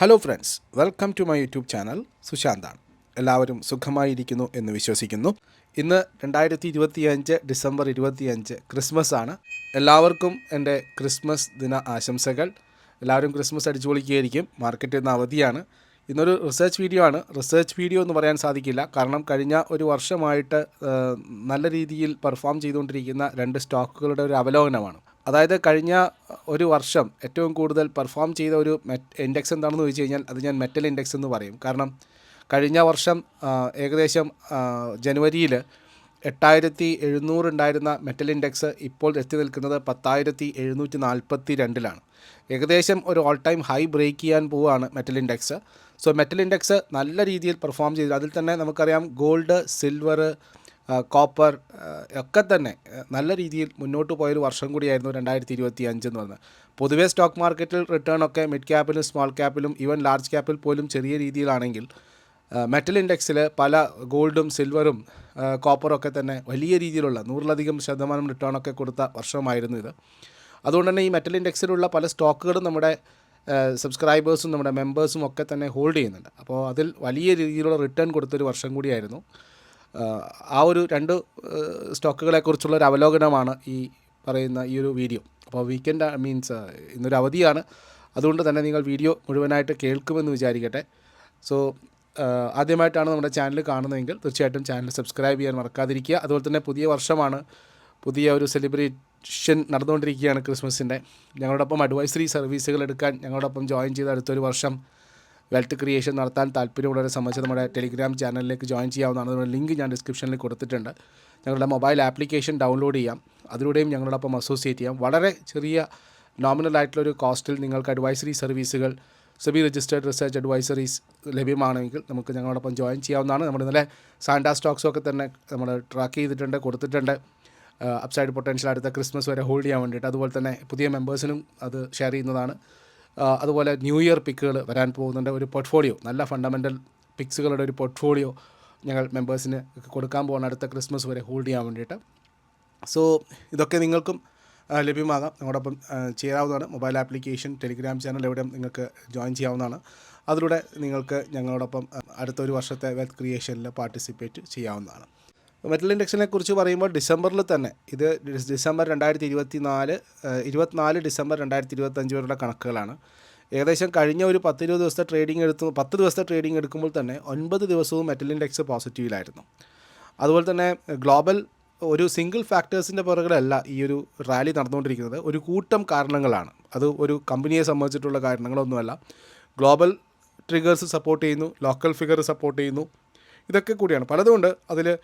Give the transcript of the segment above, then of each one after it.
Hello friends welcome to my YouTube channel സുശാന്താണ് എല്ലാവരും സുഖമായിരിക്കുന്നു എന്ന് വിശ്വസിക്കുന്നു. ഇന്ന് രണ്ടായിരത്തി ഇരുപത്തിയഞ്ച് ഡിസംബർ ഇരുപത്തിയഞ്ച് ക്രിസ്മസ് ആണ്. എല്ലാവർക്കും എന്റെ ക്രിസ്മസ് ദിന ആശംസകൾ. എല്ലാവരും ക്രിസ്മസ് അടിച്ചു പൊളിക്കുകയായിരിക്കും മാർക്കറ്റ് ഇന്ന് അവധിയാണ്. ഇന്നൊരു റിസർച്ച് വീഡിയോ ആണ്. റിസർച്ച് വീഡിയോ എന്ന് പറയാൻ സാധിക്കില്ല. കാരണം കഴിഞ്ഞ ഒരു വർഷമായിട്ട് നല്ല രീതിയിൽ പെർഫോം ചെയ്തുകൊണ്ടിരിക്കുന്ന രണ്ട് സ്റ്റോക്കുകളുടെ ഒരു അവലോകനമാണ്. അതായത് കഴിഞ്ഞ ഒരു വർഷം ഏറ്റവും കൂടുതൽ പെർഫോം ചെയ്ത ഒരു മെറ്റ് ഇൻഡെക്സ് എന്താണെന്ന് ചോദിച്ചു കഴിഞ്ഞാൽ അത് ഞാൻ മെറ്റൽ ഇൻഡെക്സ് എന്ന് പറയും. കാരണം കഴിഞ്ഞ വർഷം ഏകദേശം ജനുവരിയിൽ എട്ടായിരത്തി എഴുന്നൂറ് ഉണ്ടായിരുന്ന മെറ്റൽ ഇൻഡെക്സ് ഇപ്പോൾ എത്തി നിൽക്കുന്നത് പത്തായിരത്തി എഴുന്നൂറ്റി നാൽപ്പത്തി രണ്ടിലാണ് ഏകദേശം ഒരു ഓൾ ടൈം ഹൈ ബ്രേക്ക് ചെയ്യാൻ പോവുകയാണ് metal index so metal index നല്ല രീതിയിൽ പെർഫോം ചെയ്തു. അതിൽ തന്നെ നമുക്കറിയാം ഗോൾഡ് സിൽവർ കോപ്പർ ഒക്കെ തന്നെ നല്ല രീതിയിൽ മുന്നോട്ട് പോയൊരു വർഷം കൂടിയായിരുന്നു രണ്ടായിരത്തി ഇരുപത്തി അഞ്ച് എന്ന് പറയുന്നത് പൊതുവേ സ്റ്റോക്ക് മാർക്കറ്റിൽ റിട്ടേൺ ഒക്കെ മിഡ് ക്യാപ്പിലും സ്മോൾ ക്യാപ്പിലും ഈവൻ ലാർജ് ക്യാപ്പിൽ പോലും ചെറിയ രീതിയിലാണെങ്കിൽ മെറ്റൽ ഇൻഡെക്സിൽ പല ഗോൾഡും സിൽവറും കോപ്പറൊക്കെ തന്നെ വലിയ രീതിയിലുള്ള നൂറിലധികം ശതമാനം റിട്ടേൺ ഒക്കെ കൊടുത്ത വർഷമായിരുന്നു ഇത്. അതുകൊണ്ട് തന്നെ ഈ മെറ്റൽ ഇൻഡെക്സിലുള്ള പല സ്റ്റോക്കുകളും നമ്മുടെ സബ്സ്ക്രൈബേഴ്സും നമ്മുടെ മെമ്പേഴ്സും ഒക്കെ തന്നെ ഹോൾഡ് ചെയ്യുന്നുണ്ട്. അപ്പോൾ അതിൽ വലിയ രീതിയിലുള്ള റിട്ടേൺ കൊടുത്തൊരു വർഷം കൂടിയായിരുന്നു. ആ ഒരു രണ്ട് സ്റ്റോക്കുകളെക്കുറിച്ചുള്ള ഒരു അവലോകനമാണ് ഈ പറയുന്ന ഈ ഒരു വീഡിയോ. അപ്പോൾ വീക്കെൻഡ് മീൻസ് ഇന്നൊരു അവധിയാണ്. അതുകൊണ്ട് തന്നെ നിങ്ങൾ വീഡിയോ മുഴുവനായിട്ട് കേൾക്കുമെന്ന് വിചാരിക്കട്ടെ. സോ ആദ്യമായിട്ടാണ് നമ്മുടെ ചാനൽ കാണുന്നതെങ്കിൽ തീർച്ചയായിട്ടും ചാനൽ സബ്സ്ക്രൈബ് ചെയ്യാൻ മറക്കാതിരിക്കുക. അതുപോലെ തന്നെ പുതിയ വർഷമാണ് പുതിയ ഒരു സെലിബ്രേഷൻ നടന്നുകൊണ്ടിരിക്കുകയാണ് ക്രിസ്മസിന്റെ ഞങ്ങളോടൊപ്പം അഡ്വൈസറി സർവീസുകൾ എടുക്കാൻ ഞങ്ങളോടൊപ്പം ജോയിൻ ചെയ്ത അടുത്തൊരു വർഷം വെൽത്ത് ക്രിയേഷൻ നടത്താൻ താല്പര്യമുള്ളവരെ സംബന്ധിച്ച് നമ്മുടെ ടെലിഗ്രാം ചാനലിലേക്ക് ജോയിൻ ചെയ്യാവുന്നതാണ്. ലിങ്ക് ഞാൻ ഡിസ്ക്രിപ്ഷനിൽ കൊടുത്തിട്ടുണ്ട്. ഞങ്ങളുടെ മൊബൈൽ ആപ്ലിക്കേഷൻ ഡൗൺലോഡ് ചെയ്യാം. അതിലൂടെയും ഞങ്ങളോടൊപ്പം അസോസിയേറ്റ് ചെയ്യാം. വളരെ ചെറിയ നോമിനൽ ആയിട്ടുള്ളൊരു കോസ്റ്റിൽ നിങ്ങൾക്ക് അഡ്വൈസറി സർവീസുകൾ സെബി രജിസ്റ്റേഡ് റിസർച്ച് അഡ്വൈസറീസ് ലഭ്യമാണെങ്കിൽ നമുക്ക് ഞങ്ങളോടൊപ്പം ജോയിൻ ചെയ്യാവുന്നതാണ്. നമ്മുടെ ഇന്നലെ സാൻഡാ സ്റ്റോക്സൊക്കെ തന്നെ നമ്മൾ ട്രാക്ക് ചെയ്തിട്ടുണ്ട് കൊടുത്തിട്ടുണ്ട്. അപ്സൈഡ് പൊട്ടൻഷ്യൽ അടുത്ത ക്രിസ്മസ് വരെ ഹോൾഡ് ചെയ്യാൻ വേണ്ടിയിട്ട്. അതുപോലെ തന്നെ പുതിയ മെമ്പേഴ്സിനും അത് ഷെയർ ചെയ്യുന്നതാണ്. അതുപോലെ ന്യൂ ഇയർ പിക്കുകൾ വരാൻ പോകുന്നുണ്ട്. ഒരു പോർട്ട്ഫോളിയോ നല്ല ഫണ്ടമെന്റൽ പിക്സുകളുടെ ഒരു പോർട്ട്ഫോളിയോ ഞങ്ങൾ മെമ്പേഴ്സിന് കൊടുക്കാൻ പോകുന്ന അടുത്ത ക്രിസ്മസ് വരെ ഹോൾഡ് ചെയ്യാൻ വേണ്ടിയിട്ട്. സോ ഇതൊക്കെ നിങ്ങൾക്കും ലഭ്യമാകാം. നിങ്ങളോടൊപ്പം ചെയ്യാവുന്നതാണ് മൊബൈൽ ആപ്ലിക്കേഷൻ ടെലിഗ്രാം ചാനൽ എവിടെയും നിങ്ങൾക്ക് ജോയിൻ ചെയ്യാവുന്നതാണ്. അതിലൂടെ നിങ്ങൾക്ക് ഞങ്ങളോടൊപ്പം അടുത്ത ഒരു വർഷത്തെ വെൽത്ത് ക്രിയേഷനിൽ പാർട്ടിസിപ്പേറ്റ് ചെയ്യാവുന്നതാണ്. മെറ്റൽ ഇൻഡെക്സിനെ കുറിച്ച് പറയുമ്പോൾ ഡിസംബറിൽ തന്നെ ഇത് ഡിസംബർ രണ്ടായിരത്തി ഇരുപത്തി നാല് ഇരുപത്തിനാല് ഡിസംബർ രണ്ടായിരത്തി ഇരുപത്തഞ്ച് വരെയുള്ള കണക്കുകളാണ്. ഏകദേശം കഴിഞ്ഞ ഒരു പത്തിരുപത് ദിവസത്തെ ട്രേഡിംഗ് എടുത്തു പത്ത് ദിവസത്തെ ട്രേഡിംഗ് എടുക്കുമ്പോൾ തന്നെ ഒൻപത് ദിവസവും മെറ്റൽ ഇൻഡെക്സ് പോസിറ്റീവിലായിരുന്നു അതുപോലെ തന്നെ ഗ്ലോബൽ ഒരു സിംഗിൾ ഫാക്ടേഴ്സിന്റെ പുറകിലല്ല ഈ ഒരു റാലി നടന്നുകൊണ്ടിരിക്കുന്നത്. ഒരു കൂട്ടം കാരണങ്ങളാണ്. അത് ഒരു കമ്പനിയെ സംബന്ധിച്ചിട്ടുള്ള കാരണങ്ങളൊന്നുമല്ല. ഗ്ലോബൽ ട്രിഗേഴ്സ് സപ്പോർട്ട് ചെയ്യുന്നു ലോക്കൽ ഫിഗർ സപ്പോർട്ട് ചെയ്യുന്നു. ഇതൊക്കെ കൂടിയാണ്. പലതുകൊണ്ട് അതിൽ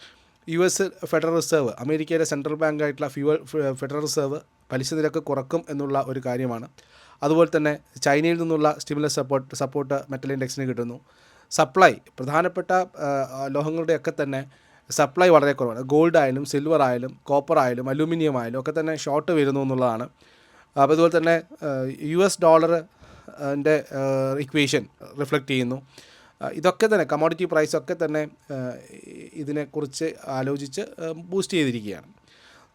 യു എസ് ഫെഡറൽ റിസർവ് അമേരിക്കയിലെ സെൻട്രൽ ബാങ്ക് ആയിട്ടുള്ള ഫ്യൂവൽ ഫെഡറൽ റിസർവ് പലിശ നിരക്ക് കുറക്കും എന്നുള്ള ഒരു കാര്യമാണ്. അതുപോലെ തന്നെ ചൈനയിൽ നിന്നുള്ള സ്റ്റിമുലസ് സപ്പോർട്ട് സപ്പോർട്ട് മെറ്റൽ ഇൻഡെക്സിന് കിട്ടുന്നു. സപ്ലൈ പ്രധാനപ്പെട്ട ലോഹങ്ങളുടെയൊക്കെ തന്നെ സപ്ലൈ വളരെ കുറവാണ്. ഗോൾഡ് ആയാലും സിൽവർ ആയാലും കോപ്പർ ആയാലും അലൂമിനിയം ആയാലും ഒക്കെ തന്നെ ഷോർട്ട് വരുന്നു എന്നുള്ളതാണ്. അപ്പോൾ അതുപോലെ തന്നെ യു എസ് ഡോളറിന്റെ ഇക്വേഷൻ റിഫ്ലക്റ്റ് ചെയ്യുന്നു. ഇതൊക്കെ തന്നെ കമോഡിറ്റി പ്രൈസ് ഒക്കെ തന്നെ ഇതിനെക്കുറിച്ച് ആലോചിച്ച് ബൂസ്റ്റ് ചെയ്തിരിക്കുകയാണ്.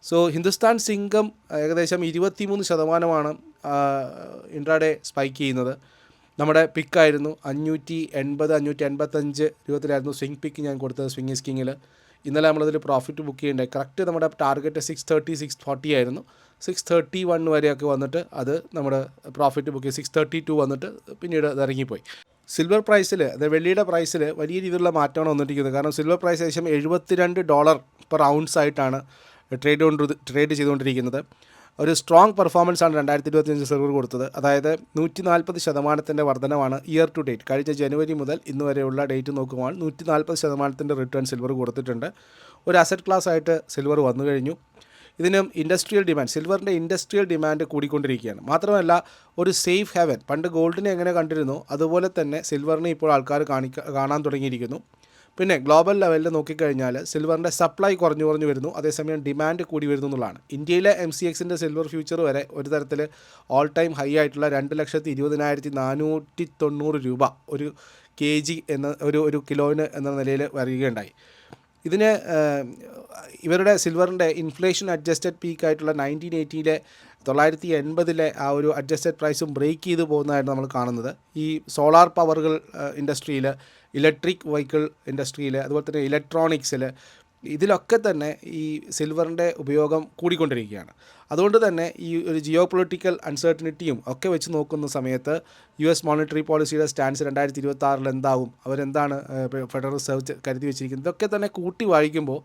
സോ ഹിന്ദുസ്ഥാൻ സിംഗം ഏകദേശം ഇരുപത്തിമൂന്ന് ശതമാനമാണ് ഇൻട്രാഡേ സ്പൈക്ക് ചെയ്യുന്നത്. നമ്മുടെ പിക്കായിരുന്നു അഞ്ഞൂറ്റി എൺപത് അഞ്ഞൂറ്റി എൺപത്തഞ്ച് രൂപത്തിലായിരുന്നു സ്വിംഗ് പിക്ക് ഞാൻ കൊടുത്തത് സ്വിംഗ് സ്കിങ്ങിൽ ഇന്നലെ നമ്മളതിൽ പ്രോഫിറ്റ് ബുക്ക് ചെയ്യേണ്ടത് കറക്റ്റ് നമ്മുടെ target six thirty six forty ആയിരുന്നു. സിക്സ് തേർട്ടി വൺ വരെയൊക്കെ വന്നിട്ട് അത് നമ്മുടെ profit book six thirty two വന്നിട്ട് പിന്നീട് അത് ഇറങ്ങിപ്പോയി. സിൽവർ പ്രൈസിൽ അതായത് വെള്ളിയുടെ പ്രൈസിൽ വലിയ രീതിയിലുള്ള മാറ്റമാണ് വന്നിട്ടിരിക്കുന്നത് കാരണം സിൽവർ പ്രൈസ് ഏകദേശം എഴുപത്തിരണ്ട് ഡോളർ പെർ ഔൺസ് ആയിട്ടാണ് ട്രേഡ് കൊണ്ട് ട്രേഡ് ചെയ്തുകൊണ്ടിരിക്കുന്നത്. ഒരു സ്ട്രോങ് പെർഫോമൻസ് ആണ് രണ്ടായിരത്തി ഇരുപത്തിയഞ്ച് സിൽവർ കൊടുത്തത്. അതായത് നൂറ്റി നാൽപ്പത് ശതമാനത്തിന്റെ വർധനമാണ് ഇയർ ടു ഡേറ്റ് കഴിഞ്ഞ ജനുവരി മുതൽ ഇന്ന് വരെയുള്ള ഡേറ്റ് നോക്കുമ്പോൾ നൂറ്റി നാൽപ്പത് ശതമാനത്തിന്റെ റിട്ടേൺ സിൽവർ കൊടുത്തിട്ടുണ്ട്. ഒരു അസറ്റ് ക്ലാസ് ആയിട്ട് സിൽവർ വന്നു കഴിഞ്ഞു. ഇതിനും ഇൻഡസ്ട്രിയൽ ഡിമാൻഡ് സിൽവറിന്റെ ഇൻഡസ്ട്രിയൽ ഡിമാൻഡ് കൂടിക്കൊണ്ടിരിക്കുകയാണ്. മാത്രമല്ല ഒരു സേഫ് ഹെവൻ പണ്ട് ഗോൾഡിനെ എങ്ങനെ കണ്ടിരുന്നു? അതുപോലെ തന്നെ സിൽവറിനെ ഇപ്പോൾ ആൾക്കാർ കാണിക്ക കാണാൻ തുടങ്ങിയിരിക്കുന്നു. പിന്നെ ഗ്ലോബൽ ലെവലിൽ നോക്കിക്കഴിഞ്ഞാൽ സിൽവറിന്റെ സപ്ലൈ കുറഞ്ഞു കുറഞ്ഞു വരുന്നു. അതേസമയം ഡിമാൻഡ് കൂടി വരുന്നു എന്നുള്ളതാണ്. ഇന്ത്യയിലെ എം സി എക്സിന്റെ സിൽവർ ഫ്യൂച്ചർ വരെ ഒരു തരത്തിൽ ഓൾ ടൈം ഹൈ ആയിട്ടുള്ള രണ്ട് ലക്ഷത്തി ഇരുപതിനായിരത്തി നാനൂറ്റി തൊണ്ണൂറ് രൂപ ഒരു കെ ജി എന്ന ഒരു ഒരു കിലോന് എന്ന നിലയിൽ വരികയുണ്ടായി. ഇതിന് ഇവരുടെ സിൽവറിന്റെ ഇൻഫ്ലേഷൻ അഡ്ജസ്റ്റഡ് പീക്ക് ആയിട്ടുള്ള നയന്റീൻ എയ്റ്റിയിലെ തൊള്ളായിരത്തി എൺപതിലെ ആ ഒരു അഡ്ജസ്റ്റഡ് പ്രൈസും ബ്രേക്ക് ചെയ്ത് പോകുന്നതായിട്ട് നമ്മൾ കാണുന്നത്. ഈ സോളാർ പവറുകൾ ഇൻഡസ്ട്രിയിൽ ഇലക്ട്രിക് വെഹിക്കിൾ ഇൻഡസ്ട്രിയിൽ അതുപോലെ തന്നെ ഇലക്ട്രോണിക്സിൽ ഇതിലൊക്കെ തന്നെ ഈ സിൽവറിന്റെ ഉപയോഗം കൂടിക്കൊണ്ടിരിക്കുകയാണ്. അതുകൊണ്ട് തന്നെ ഈ ഒരു ജിയോ പൊളിറ്റിക്കൽ അൺസർട്ടനിറ്റിയും ഒക്കെ വെച്ച് നോക്കുന്ന സമയത്ത് യു എസ് മോണിറ്ററി പോളിസിയുടെ സ്റ്റാൻസ് രണ്ടായിരത്തി ഇരുപത്തി ആറിൽ എന്താവും അവരെന്താണ് ഫെഡറൽ റിസർവ് കരുതി വെച്ചിരിക്കുന്നത്? ഇതൊക്കെ തന്നെ കൂട്ടി വായിക്കുമ്പോൾ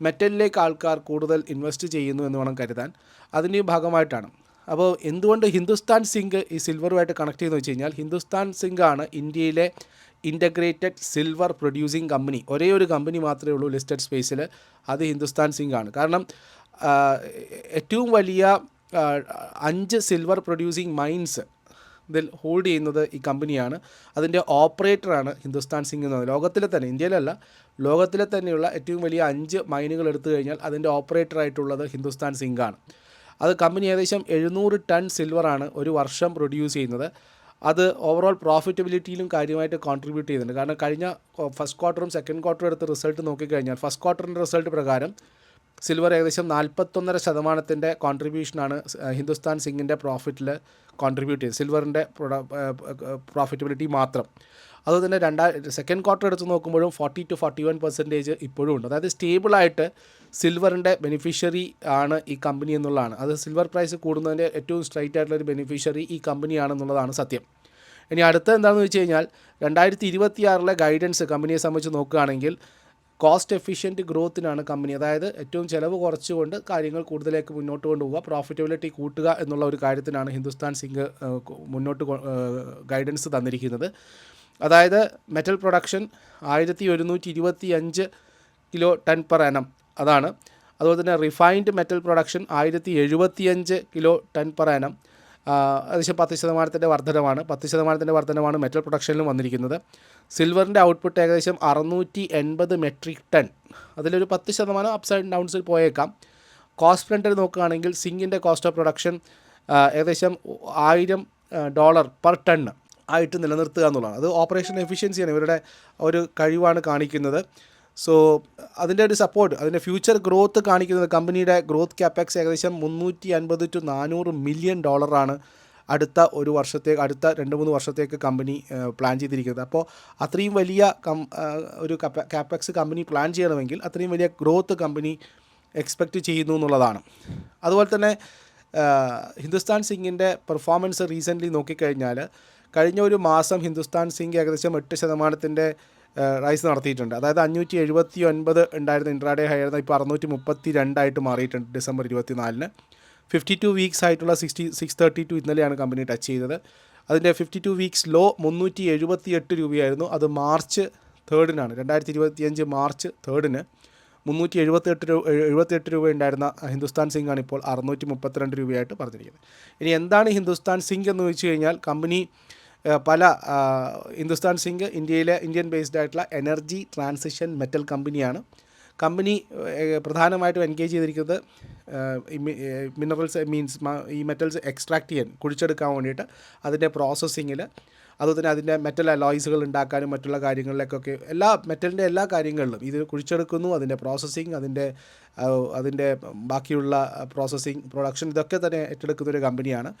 മെറ്റലിലേക്ക് ആൾക്കാർ കൂടുതൽ ഇൻവെസ്റ്റ് ചെയ്യുന്നു എന്ന് വേണം കരുതാൻ. അതിന്റെ ഭാഗമായിട്ടാണ്. അപ്പോൾ എന്തുകൊണ്ട് ഹിന്ദുസ്ഥാൻ സിങ്ക് ഈ സിൽവറുമായിട്ട് കണക്ട് ചെയ്യുന്നു വെച്ച് കഴിഞ്ഞാൽ ഹിന്ദുസ്ഥാൻ സിങ്ക് ആണ് ഇന്ത്യയിലെ ഇന്റഗ്രേറ്റഡ് സിൽവർ പ്രൊഡ്യൂസിങ് കമ്പനി ഒരേ ഒരു കമ്പനി മാത്രമേ ഉള്ളൂ ലിസ്റ്റഡ് സ്പേസിൽ അത് ഹിന്ദുസ്ഥാൻ സിംഗ് ആണ്. കാരണം ഏറ്റവും വലിയ അഞ്ച് സിൽവർ പ്രൊഡ്യൂസിങ് മൈൻസ് ഇതിൽ ഹോൾഡ് ചെയ്യുന്നത് ഈ കമ്പനിയാണ് അതിന്റെ ഓപ്പറേറ്ററാണ് ഹിന്ദുസ്ഥാൻ സിംഗ് എന്നത് ലോകത്തിലെ തന്നെ ഇന്ത്യയിലല്ല ലോകത്തിലെ തന്നെയുള്ള ഏറ്റവും വലിയ അഞ്ച് മൈനുകൾ എടുത്തു കഴിഞ്ഞാൽ അതിന്റെ ഓപ്പറേറ്ററായിട്ടുള്ളത് ഹിന്ദുസ്ഥാൻ സിംഗ് ആണ്. അത് കമ്പനി ഏകദേശം എഴുന്നൂറ് ടൺ സിൽവറാണ് ഒരു വർഷം പ്രൊഡ്യൂസ് ചെയ്യുന്നത്. അത് ഓവറോൾ പ്രോഫിറ്റബിലിറ്റിയിലും കാര്യമായിട്ട് കോൺട്രിബ്യൂട്ട് ചെയ്യുന്നുണ്ട്. കാരണം കഴിഞ്ഞ ഫസ്റ്റ് ക്വാർട്ടറും സെക്കൻഡ് ക്വാർട്ടറും എടുത്ത് റിസൾട്ട് നോക്കിക്കഴിഞ്ഞാൽ ഫസ്റ്റ് ക്വാർട്ടറിന്റെ റിസൾട്ട് പ്രകാരം സിൽവർ ഏകദേശം നാൽപ്പത്തൊന്നര ശതമാനത്തിന്റെ കോൺട്രിബ്യൂഷനാണ് ഹിന്ദുസ്ഥാൻ സിംഗിന്റെ പ്രോഫിറ്റിൽ കോൺട്രിബ്യൂട്ട് ചെയ്തത് സിൽവറിന്റെ പ്രോഫിറ്റബിലിറ്റി മാത്രം. അതുപോലെ തന്നെ രണ്ടാ സെക്കൻഡ് ക്വാർട്ടർ എടുത്ത് നോക്കുമ്പോഴും forty two forty one percentage ഇപ്പോഴും ഉണ്ട്. അതായത് സ്റ്റേബിളായിട്ട് സിൽവറിന്റെ ബെനിഫിഷ്യറി ആണ് ഈ കമ്പനി എന്നുള്ളതാണ്. അത് സിൽവർ പ്രൈസ് കൂടുന്നതിന്റെ ഏറ്റവും സ്ട്രൈറ്റ് ആയിട്ടുള്ള ഒരു ബെനിഫിഷ്യറി ഈ കമ്പനിയാണെന്നുള്ളതാണ് സത്യം. ഇനി അടുത്ത എന്താണെന്ന് വെച്ച് കഴിഞ്ഞാൽ രണ്ടായിരത്തി ഇരുപത്തിയാറിലെ ഗൈഡൻസ് കമ്പനിയെ സംബന്ധിച്ച് നോക്കുകയാണെങ്കിൽ കോസ്റ്റ് എഫിഷ്യന്റ് ഗ്രോത്തിനാണ് കമ്പനി അതായത് ഏറ്റവും ചിലവ് കുറച്ചുകൊണ്ട് കാര്യങ്ങൾ കൂടുതലേക്ക് മുന്നോട്ട് കൊണ്ടുപോകുക പ്രോഫിറ്റബിലിറ്റി കൂട്ടുക എന്നുള്ള ഒരു കാര്യത്തിനാണ് ഹിന്ദുസ്ഥാൻ സിംഗ് മുന്നോട്ട് ഗൈഡൻസ് തന്നിരിക്കുന്നത്. അതായത് മെറ്റൽ പ്രൊഡക്ഷൻ ആയിരത്തി ഒരുന്നൂറ്റി ഇരുപത്തി അഞ്ച് കിലോ ടൺ പെർ എനം അതാണ്. അതുപോലെ തന്നെ റിഫൈൻഡ് മെറ്റൽ പ്രൊഡക്ഷൻ ആയിരത്തി എഴുപത്തിയഞ്ച് കിലോ ടൺ പെർ എനം ഏകദേശം പത്ത് ശതമാനത്തിന്റെ വർധനമാണ് പത്ത് ശതമാനത്തിന്റെ വർധനമാണ് മെറ്റൽ പ്രൊഡക്ഷനിലും വന്നിരിക്കുന്നത്. സിൽവറിന്റെ ഔട്ട്പുട്ട് ഏകദേശം അറുന്നൂറ്റി എൺപത് മെട്രിക് ടൺ അതിലൊരു പത്ത് ശതമാനം അപ്സൈഡ് ആൻഡ് ഡൗൺസിൽ പോയേക്കാം. കോസ്റ്റ് ഫ്രണ്ടിൽ നോക്കുകയാണെങ്കിൽ സിങ്ങിന്റെ കോസ്റ്റ് ഓഫ് പ്രൊഡക്ഷൻ ഏകദേശം ആയിരം ഡോളർ പെർ ടൺ ആയിട്ട് നിലനിർത്തുക എന്നുള്ളതാണ്. അത് ഓപ്പറേഷൻ എഫിഷ്യൻസിയാണ് ഇവരുടെ ഒരു കഴിവാണ് കാണിക്കുന്നത്. സോ അതിന്റെ ഒരു സപ്പോർട്ട് അതിന്റെ ഫ്യൂച്ചർ ഗ്രോത്ത് കാണിക്കുന്നത് കമ്പനിയുടെ ഗ്രോത്ത് ക്യാപെക്സ് ഏകദേശം മുന്നൂറ്റി അൻപത് ടു നാനൂറ് മില്യൺ ഡോളറാണ് അടുത്ത ഒരു വർഷത്തേക്ക് അടുത്ത രണ്ട് മൂന്ന് വർഷത്തേക്ക് കമ്പനി പ്ലാൻ ചെയ്തിരിക്കുന്നത്. അപ്പോൾ അത്രയും വലിയ കം ഒരു ക്യാപെക്സ് കമ്പനി പ്ലാൻ ചെയ്യണമെങ്കിൽ അത്രയും വലിയ ഗ്രോത്ത് കമ്പനി എക്സ്പെക്റ്റ് ചെയ്യുന്നു എന്നുള്ളതാണ്. അതുപോലെ തന്നെ ഹിന്ദുസ്ഥാൻ സിംഗിന്റെ പെർഫോമൻസ് റീസെന്റ്ലി നോക്കിക്കഴിഞ്ഞാൽ കഴിഞ്ഞ ഒരു മാസം ഹിന്ദുസ്ഥാൻ സിംഗ് ഏകദേശം എട്ട് ശതമാനത്തിന്റെ റൈസ് നടത്തിയിട്ടുണ്ട്. അതായത് അഞ്ഞൂറ്റി എഴുപത്തി ഒൻപത് ഉണ്ടായിരുന്ന ഇൻട്രാഡേ ഹൈ ആയിരുന്ന ഇപ്പോൾ അറുന്നൂറ്റി മുപ്പത്തി രണ്ടായിട്ട് മാറിയിട്ടുണ്ട് ഡിസംബർ ഇരുപത്തി നാലിന് ഫിഫ്റ്റി ടു വീക്സ് ആയിട്ടുള്ള സിക്സ്റ്റി സിക്സ് തേർട്ടി ടു ഇന്നലെയാണ് കമ്പനി ടച്ച് ചെയ്തത്. അതിന്റെ ഫിഫ്റ്റി ടു വീക്സ് ലോ മുന്നൂറ്റി എഴുപത്തി എട്ട് രൂപയായിരുന്നു. അത് മാർച്ച് തേർഡിനാണ് രണ്ടായിരത്തി ഇരുപത്തിയഞ്ച് മാർച്ച് തേർഡിന് മുന്നൂറ്റി എഴുപത്തെട്ട് രൂപ എഴുപത്തെട്ട് രൂപ ഉണ്ടായിരുന്ന ഹിന്ദുസ്ഥാൻ സിംഗ് ആണ് ഇപ്പോൾ അറുന്നൂറ്റി മുപ്പത്തിരണ്ട് രൂപയായിട്ട് പറഞ്ഞിരിക്കുന്നത്. ഇനി എന്താണ് ഹിന്ദുസ്ഥാൻ സിംഗ് എന്ന് വെച്ച് കഴിഞ്ഞാൽ കമ്പനി പല ഹിന്ദുസ്ഥാൻ സിംഗ് ഇന്ത്യയിലെ ഇന്ത്യൻ ബേസ്ഡ് ആയിട്ടുള്ള എനർജി ട്രാൻസിഷൻ മെറ്റൽ കമ്പനിയാണ് കമ്പനി പ്രധാനമായിട്ടും എൻഗേജ് ചെയ്തിരിക്കുന്നത് മിനറൽസ് മീൻസ് ഈ മെറ്റൽസ് എക്സ്ട്രാക്ട് ചെയ്യാൻ കുഴിച്ചെടുക്കാൻ വേണ്ടിയിട്ട് അതിന്റെ പ്രോസസ്സിങ്ങിൽ അതുപോലെ അതിന്റെ മെറ്റൽ അലോയ്സുകൾ ഉണ്ടാക്കാനും മറ്റുള്ള കാര്യങ്ങളിലേക്കൊക്കെ എല്ലാ മെറ്റലിന്റെ എല്ലാ കാര്യങ്ങളിലും ഇത് കുഴിച്ചെടുക്കുന്നു അതിന്റെ പ്രോസസ്സിങ് അതിന്റെ അതിന്റെ ബാക്കിയുള്ള പ്രോസസ്സിങ് പ്രൊഡക്ഷൻ ഇതൊക്കെ തന്നെ ഏറ്റെടുക്കുന്ന ഒരു കമ്പനിയാണ്